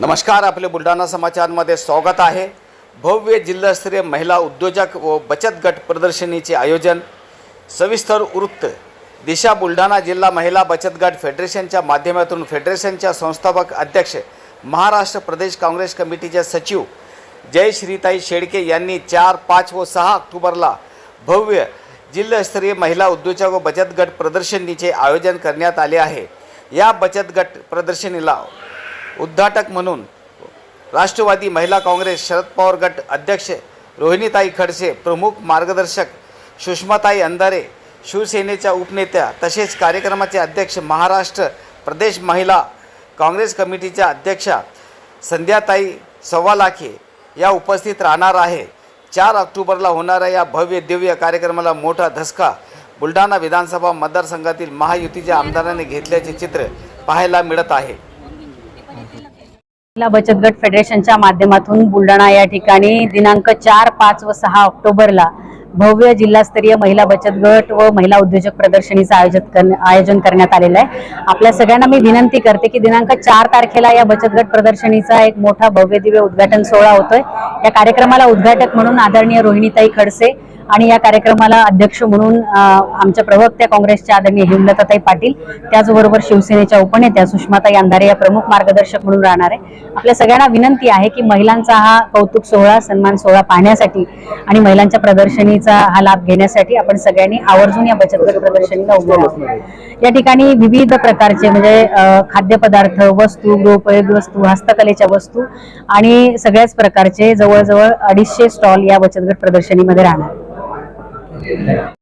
नमस्कार आपले बुलढाणा समाचारमध्ये स्वागत आहे. भव्य जिल्हास्तरीय महिला उद्योजक व बचत गट प्रदर्शनीचे आयोजन सविस्तर वृत्त. दिशा बुलढाणा जिल्हा महिला बचत गट फेडरेशनच्या माध्यमातून फेडरेशनच्या संस्थापक अध्यक्ष महाराष्ट्र प्रदेश काँग्रेस कमिटीचे सचिव जयश्रीताई शेडके यांनी चार पाच व सहा ऑक्टोबरला भव्य जिल्हास्तरीय महिला उद्योजक व बचत गट प्रदर्शनीचे आयोजन करण्यात आले आहे. या बचत गट प्रदर्शनीला उद्घाटक म्हणून राष्ट्रवादी महिला काँग्रेस शरद पवार गट अध्यक्ष रोहिणीताई खडसे प्रमुख मार्गदर्शक सुषमाताई अंधारे शिवसेनेच्या उपनेत्या तसेच कार्यक्रमाचे अध्यक्ष महाराष्ट्र प्रदेश महिला काँग्रेस कमिटीच्या अध्यक्षा संध्याताई सव्वालाखे या उपस्थित राहणार आहे. चार ऑक्टोबरला होणाऱ्या या भव्य दिव्य कार्यक्रमाला मोठा धसका बुलढाणा विधानसभा मतदारसंघातील महायुतीच्या आमदारांनी घेतल्याचे चित्र पाहायला मिळत आहे. महिला बचत गट फेडरेशनच्या माध्यमातून बुलढाणा या ठिकाणी दिनांक चार पाच व सहा ऑक्टोबरला भव्य जिल्हास्तरीय महिला बचत गट व महिला उद्योजक प्रदर्शनीचं आयोजित करण्या आयोजन करण्यात आलेलं आहे. आपल्या सगळ्यांना मी विनंती करते की दिनांक चार तारखेला या बचत गट प्रदर्शनीचा एक मोठा भव्य दिव्य उद्घाटन सोहळा होतोय. या कार्यक्रमाला उद्घाटक म्हणून आदरणीय रोहिणीताई खडसे आणि या कार्यक्रमाला अध्यक्ष म्हणून आमच्या प्रवक्त्या काँग्रेसच्या आदरणीय हेमलताताई पाटील त्याचबरोबर शिवसेनेच्या उपनेत्या सुषमाताई अंधारे या प्रमुख मार्गदर्शक म्हणून राहणार. आहे आपल्या सगळ्यांना विनंती आहे की महिलांचा हा कौतुक सोहळा सन्मान सोहळा पाहण्यासाठी आणि महिलांच्या प्रदर्शनीचा हा लाभ घेण्यासाठी आपण सगळ्यांनी आवर्जून या बचत गट प्रदर्शनीला उभं या ठिकाणी विविध प्रकारचे म्हणजे खाद्यपदार्थ वस्तू गृहोपयोगी वस्तू हस्तकलेच्या वस्तू आणि सगळ्याच प्रकारचे जवळजवळ अडीचशे स्टॉल या बचत गट प्रदर्शनीमध्ये राहणार. っていうね。